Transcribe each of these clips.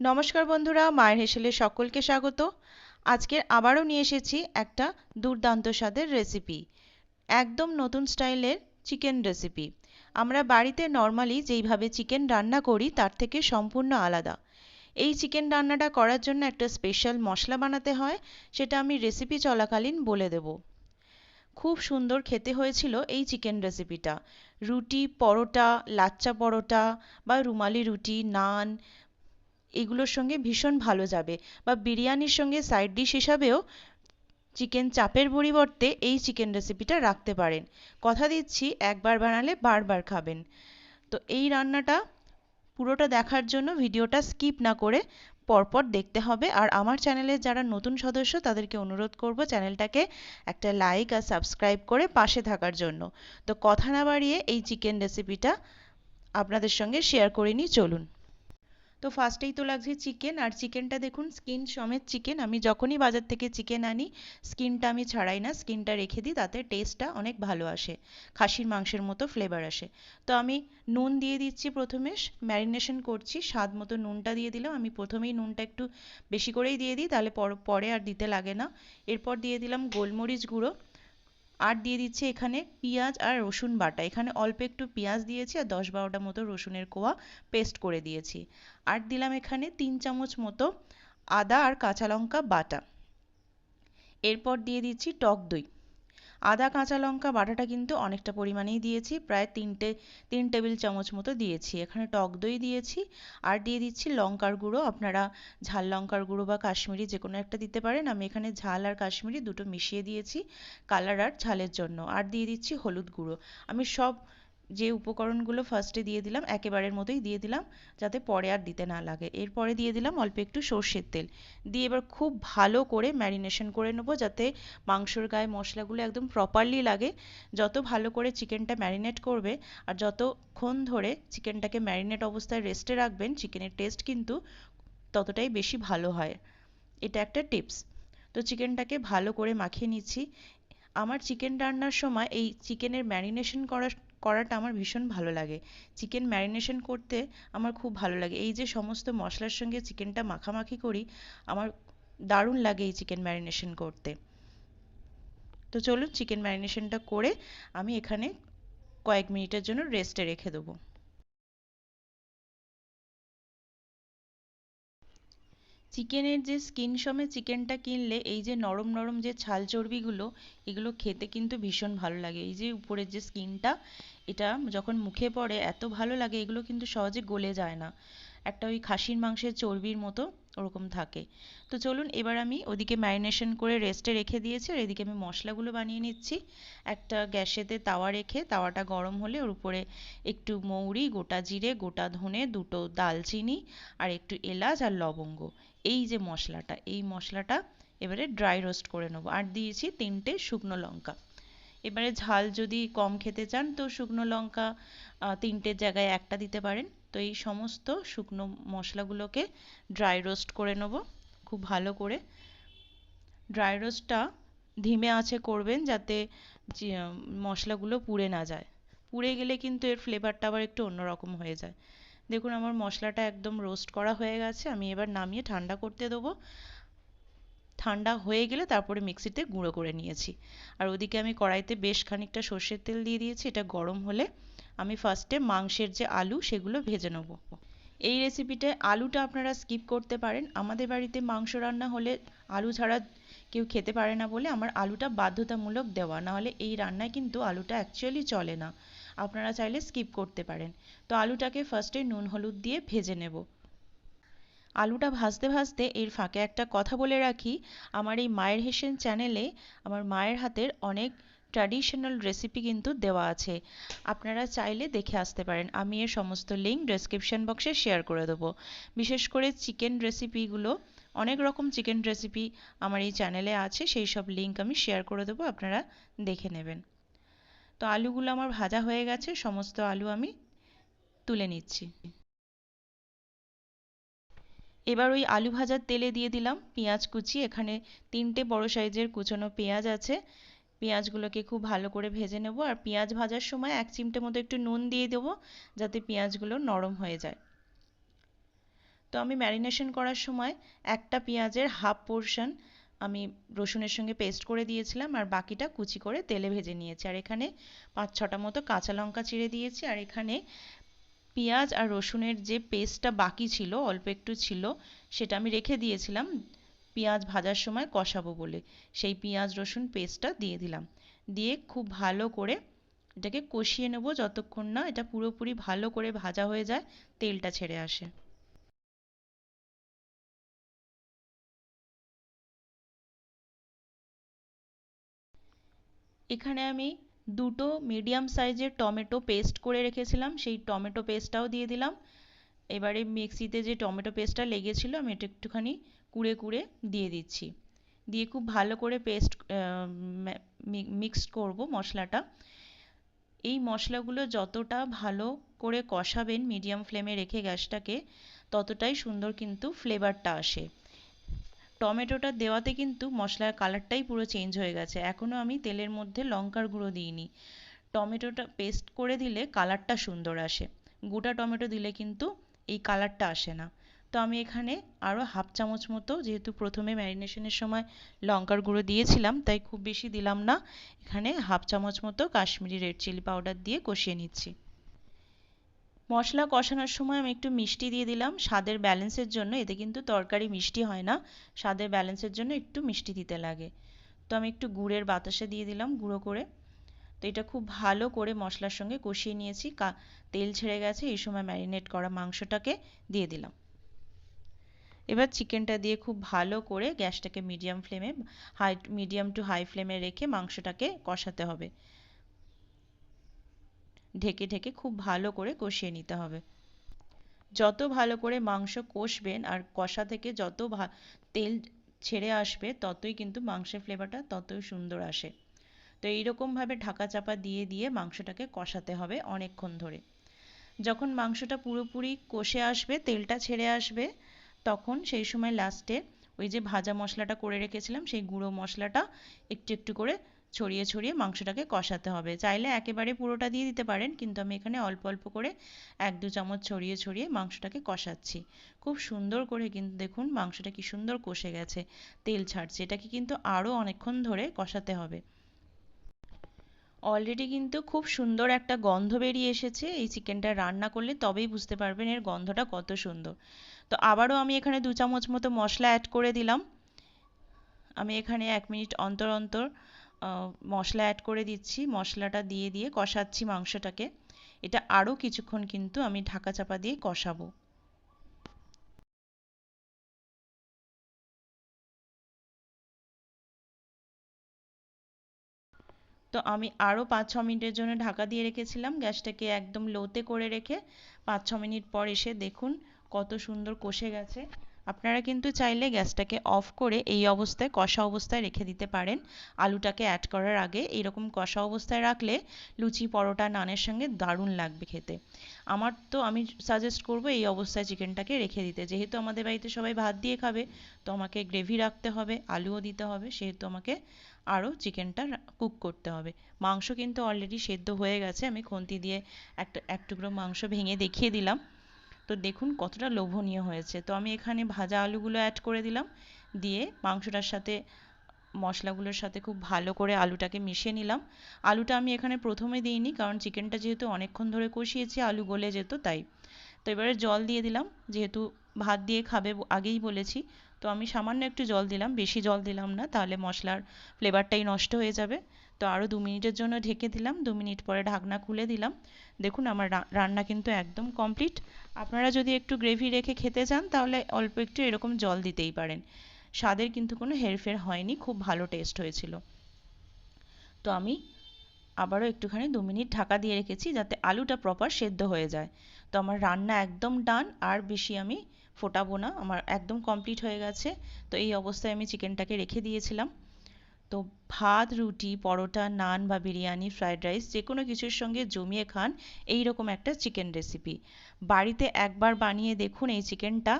নমস্কার বন্ধুরা, মায়ের হেসেলে সকলকে স্বাগত। আজকের আবারও নিয়ে এসেছি একটা দুর্দান্ত স্বাদের রেসিপি একদম নতুন স্টাইলের চিকেন রেসিপি আমরা বাড়িতে নর্মালি যেইভাবে চিকেন রান্না করি, তার থেকে সম্পূর্ণ আলাদা। এই চিকেন রান্নাটা করার জন্য একটা স্পেশাল মশলা বানাতে হয়, সেটা আমি রেসিপি চলাকালীন বলে দেব। খুব সুন্দর খেতে হয়েছিল এই চিকেন রেসিপিটা রুটি, পরোটা, লাচ্চা পরোটা বা রুমালি রুটি, নান এগুলোর সঙ্গে ভীষণ ভালো যাবে। বা বিরিয়ানির সঙ্গে সাইড ডিশ হিসাবেও চিকেন চাপের পরিবর্তে এই চিকেন রেসিপিটা রাখতে পারেন। কথা দিচ্ছি, একবার বানালে বারবার খাবেন। তো এই রান্নাটা পুরোটা দেখার জন্য ভিডিওটা স্কিপ না করে পরপর দেখতে হবে। আর আমার চ্যানেলের যারা নতুন সদস্য, তাদেরকে অনুরোধ করব চ্যানেলটাকে একটা লাইক আর সাবস্ক্রাইব করে পাশে থাকার জন্য। তো কথা না বাড়িয়ে এই চিকেন রেসিপিটা আপনাদের সঙ্গে শেয়ার করে নিই, চলুন। তো ফার্স্টেই তো লাগছে চিকেন আর চিকেনটা দেখুন স্কিন সমেত চিকেন আমি যখনই বাজার থেকে চিকেন আনি স্কিনটা আমি ছাড়াই না স্কিনটা রেখে দিই, তাতে টেস্টটা অনেক ভালো আসে। খাসির মাংসের মতো ফ্লেভার আসে। তো আমি নুন দিয়ে দিচ্ছি প্রথমে ম্যারিনেশন করছি, স্বাদ মতো নুনটা দিয়ে দিলাম। আমি প্রথমেই নুনটা একটু বেশি করেই দিয়ে দিই, তাহলে পরে আর দিতে লাগে না। এরপর দিয়ে দিলাম গোলমরিচ গুঁড়ো। আর দিয়ে দিচ্ছি এখানে পেঁয়াজ আর রসুন বাটা। এখানে অল্প একটু পেঁয়াজ দিয়েছি আর দশ বারোটা মতো রসুনের কোয়া পেস্ট করে দিয়েছি। আর দিলাম এখানে তিন চামচ মতো আদা আর কাঁচা লঙ্কা বাটা। এরপর দিয়ে দিচ্ছি টক দই। আদা, কাঁচা লঙ্কা বাটাটা কিন্তু অনেকটা পরিমাণেই দিয়েছি, প্রায় তিনটে, তিন টেবিল চামচ মতো দিয়েছি। এখানে টক দই দিয়েছি আর দিয়ে দিচ্ছি লঙ্কার গুঁড়ো। আপনারা ঝাল লঙ্কার গুঁড়ো বা কাশ্মীরি যে কোনো একটা দিতে পারেন। আমি এখানে ঝাল আর কাশ্মীরি দুটো মিশিয়ে দিয়েছি কালার আর ঝালের জন্য। আর দিয়ে দিচ্ছি হলুদ গুঁড়ো। আমি সব যে উপকরণগুলো ফার্স্টে দিয়ে দিলাম, একেবারের মতোই দিয়ে দিলাম, যাতে পরে আর দিতে না লাগে। এরপরে দিয়ে দিলাম অল্প একটু সর্ষের তেল। দিয়ে এবার খুব ভালো করে ম্যারিনেশন করে নেব, যাতে মাংসর গায়ে মশলাগুলো একদম প্রপারলি লাগে। যত ভালো করে চিকেনটা ম্যারিনেট করবে, আর যতক্ষণ ধরে চিকেনটাকে ম্যারিনেট অবস্থায় রেস্টে রাখবেন চিকেনের টেস্ট কিন্তু ততটাই বেশি ভালো হয়। এটা একটা টিপস তো চিকেনটাকে ভালো করে মাখিয়ে নিচ্ছি। আমার চিকেন রান্নার সময় এই চিকেনের ম্যারিনেশন করা করাটা আমার ভীষণ ভালো লাগে। চিকেন ম্যারিনেশন করতে আমার খুব ভালো লাগে। এই যে সমস্ত মশলার সঙ্গে চিকেনটা মাখামাখি করি, আমার দারুণ লাগে এই চিকেন ম্যারিনেশন করতে। তো চলুন চিকেন ম্যারিনেশনটা করে আমি এখানে কয়েক মিনিটের জন্য রেস্টে রেখে দেবো। চিকেনের যে স্কিন সমেত চিকেনটা কিনলে, এই যে নরম নরম যে ছাল চর্বিগুলো, এগুলো খেতে কিন্তু ভীষণ ভালো লাগে। এই যে উপরের যে স্কিনটা এটা যখন মুখে পড়ে, এত ভালো লাগে, এগুলো কিন্তু সহজে গলে যায় না। একটা ওই খাসির মাংসের চর্বির মতো ওরকম থাকে। তো চলুন, এবার আমি ওদিকে ম্যারিনেশন করে রেস্টে রেখে দিয়েছি, আর এদিকে আমি মশলাগুলো বানিয়ে নিচ্ছি। একটা গ্যাসেতে তাওয়া রেখে, তাওয়াটা গরম হলে ওর উপরে একটু মৌরি, গোটা জিরে, গোটা ধনে, দুটো দালচিনি, আর একটু এলাচ আর লবঙ্গ। এই যে মশলাটা, এই মশলাটা এবারে ড্রাই রোস্ট করে নেব। আর দিয়েছি তিনটে শুকনো লঙ্কা। এবারে ঝাল যদি কম খেতে চান, তো শুকনো লঙ্কা তিনটের জায়গায় একটা দিতে পারেন। তো এই সমস্ত শুকনো মশলাগুলোকে ড্রাই রোস্ট করে নেব, খুব ভালো করে। ড্রাই রোস্টটা ধিমে আঁচে করবেন যাতে মশলাগুলো পুড়ে না যায়। পুড়ে গেলে কিন্তু এর ফ্লেভারটা আবার একটু অন্যরকম হয়ে যায়। দেখুন, আমার মশলাটা একদম রোস্ট করা হয়ে গেছে। আমি এবার নামিয়ে ঠান্ডা করতে দেবো। ঠান্ডা হয়ে গেলে তারপরে মিক্সিতে গুঁড়ো করে নিয়েছি। আর ওদিকে আমি কড়াইতে বেশ খানিকটা সর্ষের তেল দিয়ে দিয়েছি। এটা গরম হলে আমি ফার্স্টে মাংসের যে আলু, সেগুলো ভেজে নেব। এই রেসিপিটায় আলুটা আপনারা স্কিপ করতে পারেন। আমাদের বাড়িতে মাংস রান্না হলে আলু ছাড়া কেউ খেতে পারে না বলে আমার আলুটা বাধ্যতামূলক দেওয়া। নাহলে এই রান্নায় কিন্তু আলুটা অ্যাকচুয়ালি চলে না। আপনারা চাইলে স্কিপ করতে পারেন। তো আলুটাকে ফার্স্টে নুন হলুদ দিয়ে ভেজে নেব। আলুটা ভাজতে ভাজতে এর ফাঁকে একটা কথা বলে রাখি, আমার এই মায়ের হেসেন চ্যানেলে আমার মায়ের হাতের অনেক ট্র্যাডিশনাল রেসিপি কিন্তু দেওয়া আছে। আপনারা চাইলে দেখে আসতে পারেন। আমি এর সমস্ত লিঙ্ক ডেসক্রিপশন বক্সে শেয়ার করে দেবো। বিশেষ করে চিকেন রেসিপিগুলো অনেক রকম চিকেন রেসিপি আমার এই চ্যানেলে আছে, সেই সব লিঙ্ক আমি শেয়ার করে দেবো, আপনারা দেখে নেবেন। তো আলুগুলো আমার ভাজা হয়ে গেছে, সমস্ত আলু আমি তুলে নিচ্ছি। এবার ওই আলু ভাজার তেলে দিয়ে দিলাম পেঁয়াজ কুচি, এখানে তিনটে বড় সাইজের কুচনো পেঁয়াজ আছে। পেঁয়াজগুলোকে খুব ভালো করে ভেজে নেব আর পেঁয়াজ ভাজার সময় এক চিমটে মতো একটু নুন দিয়ে দেবো যাতে পেঁয়াজগুলো নরম হয়ে যায়। তো আমি ম্যারিনেশন করার সময় একটা পেঁয়াজের হাফ পোর্শন আমি রসুনের সঙ্গে পেস্ট করে দিয়েছিলাম আর বাকিটা কুচি করে তেলে ভেজে নিয়েছি। আর এখানে পাঁচ ছটা মতো কাঁচা লঙ্কা চিড়ে দিয়েছি আর এখানে পেঁয়াজ আর রসুনের যে পেস্টটা বাকি ছিল, অল্প একটু ছিল, সেটা আমি রেখে দিয়েছিলাম। পেঁয়াজ ভাজার সময় কষাবো বলে সেই পেঁয়াজ, রসুন পেস্টটা দিয়ে দিলাম। দিয়ে খুব ভালো করে এটাকে কষিয়ে নেব যতক্ষণ না এটা পুরোপুরি ভালো করে ভাজা হয়ে যায়, তেলটা ছেড়ে আসে। এখানে আমি দুটো মিডিয়াম সাইজের টমেটো পেস্ট করে রেখেছিলাম। সেই টমেটো পেস্টটাও দিয়ে দিলাম। এবারে মিক্সিতে যে টমেটো পেস্টটা লেগেছিল, আমি এটা একটুখানি কুড়ে কুড়ে দিয়ে দিচ্ছি। দিয়ে খুব ভালো করে পেস্ট মিক্স করব মশলাটা। এই মশলাগুলো যতটা ভালো করে কষাবেন মিডিয়াম ফ্লেমে রেখে গ্যাসটাকে, ততটাই সুন্দর কিন্তু ফ্লেভারটা আসে। টমেটোটা দেওয়াতে কিন্তু মশলার কালারটাই পুরো চেঞ্জ হয়ে গেছে। এখনও আমি তেলের মধ্যে লঙ্কার গুঁড়ো দিইনি। টমেটোটা পেস্ট করে দিলে কালারটা সুন্দর আসে। গোটা টমেটো দিলে কিন্তু এই কালারটা আসে না। তো আমি এখানে আরও হাফ চামচ মতো, যেহেতু প্রথমে ম্যারিনেশনের সময় লঙ্কার গুঁড়ো দিয়েছিলাম, তাই খুব বেশি দিলাম না। এখানে হাফ চামচ মতো কাশ্মীরি রেড চিলি পাউডার দিয়ে কষিয়ে নিচ্ছি। মশলা কষানোর সময় আমি একটু মিষ্টি দিয়ে দিলাম। স্বাদের ব্যালেন্সের জন্য, এতে কিন্তু তরকারি মিষ্টি হয় না। স্বাদের ব্যালেন্সের জন্য একটু মিষ্টি দিতে লাগে। তো আমি একটু গুড়ের বাতাসে দিয়ে দিলাম গুঁড়ো করে। তো এটা খুব ভালো করে মশলার সঙ্গে কষিয়ে নিয়েছি। কা, তেল ছেড়ে গেছে, এই সময় ম্যারিনেট করা মাংসটাকে দিয়ে দিলাম। এবার চিকেনটা দিয়ে খুব ভালো করে গ্যাসটাকে মিডিয়াম ফ্লেমে হাই মিডিয়াম টু হাই ফ্লেমে রেখে মাংসটাকে কষাতে হবে। ঢেকে ঢেকে খুব ভালো করে কষিয়ে নিতে হবে। যত ভালো করে মাংস কষবেন আর কষা থেকে যত তেল ছেড়ে আসবে ততই কিন্তু মাংসের ফ্লেভারটা ততই সুন্দর আসে। তো এইরকমভাবে ঢাকা চাপা দিয়ে দিয়ে মাংসটাকে কষাতে হবে অনেকক্ষণ ধরে। যখন মাংসটা পুরোপুরি কষে আসবে, তেলটা ছেড়ে আসবে, তখন সেই সময় লাস্টে ওই যে ভাজা মশলাটা করে রেখেছিলাম, সেই গুঁড়ো মশলাটা একটু একটু করে ছড়িয়ে ছড়িয়ে মাংসটাকে কষাতে হবে। চাইলে একেবারে পুরোটা দিয়ে দিতে পারেন, কিন্তু আমি এখানে অল্প অল্প করে এক, দু চামচ ছড়িয়ে ছড়িয়ে মাংসটাকে কষাচ্ছি। খুব সুন্দর করে কিন্তু দেখুন মাংসটা কি সুন্দর কষে গেছে, তেল ছাড়ছে। এটাকে কিন্তু আরও অনেকক্ষণ ধরে কষাতে হবে। অলরেডি কিন্তু খুব সুন্দর একটা গন্ধ বেরিয়ে এসেছে। এই চিকেনটা রান্না করলে তবেই বুঝতে পারবেন এর গন্ধটা কত সুন্দর। তো আবারও আমি এখানে দু চামচ মতো মশলা অ্যাড করে দিলাম। আমি এখানে এক মিনিট অন্তর অন্তর মশলা অ্যাড করে দিচ্ছি। মশলাটা দিয়ে দিয়ে কষাচ্ছি মাংসটাকে। এটা আরও কিছুক্ষণ কিন্তু আমি ঢাকা চাপা দিয়ে কষাবো। তো আমি আরও পাঁচ ছ মিনিটের জন্য ঢাকা দিয়ে রেখেছিলাম। গ্যাসটাকে একদম লোতে করে রেখে পাঁচ ছ মিনিট পর এসে দেখুন কত সুন্দর কষে গেছে। আপনারা কিন্তু চাইলে গ্যাসটাকে অফ করে এই অবস্থায় কষা অবস্থায় রেখে দিতে পারেন। আলুটাকে অ্যাড করার আগে এইরকম কষা অবস্থায় রাখলে লুচি, পরোটা, নানের সঙ্গে দারুণ লাগবে খেতে। আমার তো আমি সাজেস্ট করব এই অবস্থায় চিকেনটাকে রেখে দিতে। যেহেতু আমাদের বাড়িতে সবাই ভাত দিয়ে খাবে, তো আমাকে গ্রেভি রাখতে হবে, আলুও দিতে হবে, সেহেতু আমাকে আরও চিকেনটা কুক করতে হবে। মাংস কিন্তু অলরেডি সেদ্ধ হয়ে গেছে। আমি খুন্তি দিয়ে একটা, এক টুকরো মাংস ভেঙে দেখিয়ে দিলাম। তো দেখুন কতটা লোভনীয় হয়েছে। তো আমি এখানে ভাজা আলুগুলো অ্যাড করে দিলাম। দিয়ে মাংসটার সাথে, মশলাগুলোর সাথে খুব ভালো করে আলুটাকে মিশিয়ে নিলাম। আলুটা আমি এখানে প্রথমে দিইনি, কারণ চিকেনটা যেহেতু অনেকক্ষণ ধরে কষিয়েছি, আলু গলে যেত তাই। তো এবারে জল দিয়ে দিলাম, যেহেতু ভাত দিয়ে খাবে আগেই বলেছি। তো আমি সামান্য একটু জল দিলাম, বেশি জল দিলাম না, তাহলে মশলার ফ্লেভারটাই নষ্ট হয়ে যাবে। তো আরও দু মিনিটের জন্য ঢেকে দিলাম, দু মিনিট পরে ঢাকনা খুলে দিলাম। দেখুন, আমার রান্না কিন্তু একদম কমপ্লিট আপনারা যদি একটু গ্রেভি রেখে খেতে চান তাহলে অল্প একটু এরকম জল দিতেই পারেন। স্বাদের কিন্তু কোনো হেরফের হয়নি, খুব ভালো টেস্ট হয়েছিল। তো আমি আবারও একটুখানি দু মিনিট ঢাকা দিয়ে রেখেছি যাতে আলুটা প্রপার সেদ্ধ হয়ে যায়। তো আমার রান্না একদম ডান আর বেশি আমি ফোটাবো না, আমার একদম কমপ্লিট হয়ে গেছে। তো এই অবস্থায় আমি চিকেনটাকে রেখে দিয়েছিলাম। তো ভাত, রুটি, পরোটা, নান বা বিরিয়ানি ফ্রায়েড রাইস যে কোনো কিছুর সঙ্গে জমিয়ে খান এই রকম একটা চিকেন রেসিপি। বাড়িতে একবার বানিয়ে দেখুন এই চিকেনটা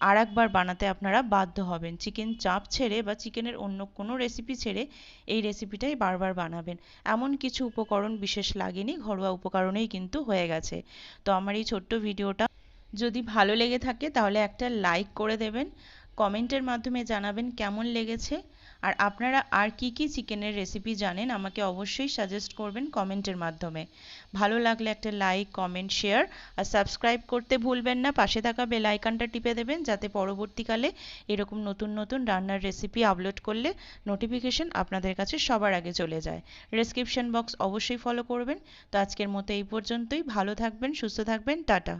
আর একবার বানাতে আপনারা বাধ্য হবেন। চিকেন চাপ ছেড়ে বা চিকেনের অন্য কোনো রেসিপি ছেড়ে এই রেসিপিটাই বারবার বানাবেন। এমন কিছু উপকরণ বিশেষ লাগেনি, ঘরোয়া উপকরণেই কিন্তু হয়ে গেছে। তো আমার এই ছোট্ট ভিডিওটা যদি ভালো লেগে থাকে তাহলে একটা লাইক করে দেবেন, কমেন্টের মাধ্যমে জানাবেন কেমন লেগেছে। আর আপনারা আর কি কি চিকেনের রেসিপি জানেন, আমাকে অবশ্যই সাজেস্ট করবেন কমেন্টের মাধ্যমে। ভালো লাগলে একটা লাইক কমেন্ট শেয়ার আর সাবস্ক্রাইব করতে ভুলবেন না। পাশে থাকা বেল আইকনটা টিপে দেবেন যাতে পরবর্তীকালে এরকম নতুন নতুন রান্নার রেসিপি আপলোড করলে নোটিফিকেশন আপনাদের কাছে সবার আগে চলে যায়। ডেসক্রিপশন বক্স অবশ্যই ফলো করবেন। তো আজকের মতো এই পর্যন্তই। ভালো থাকবেন, সুস্থ থাকবেন। টাটা।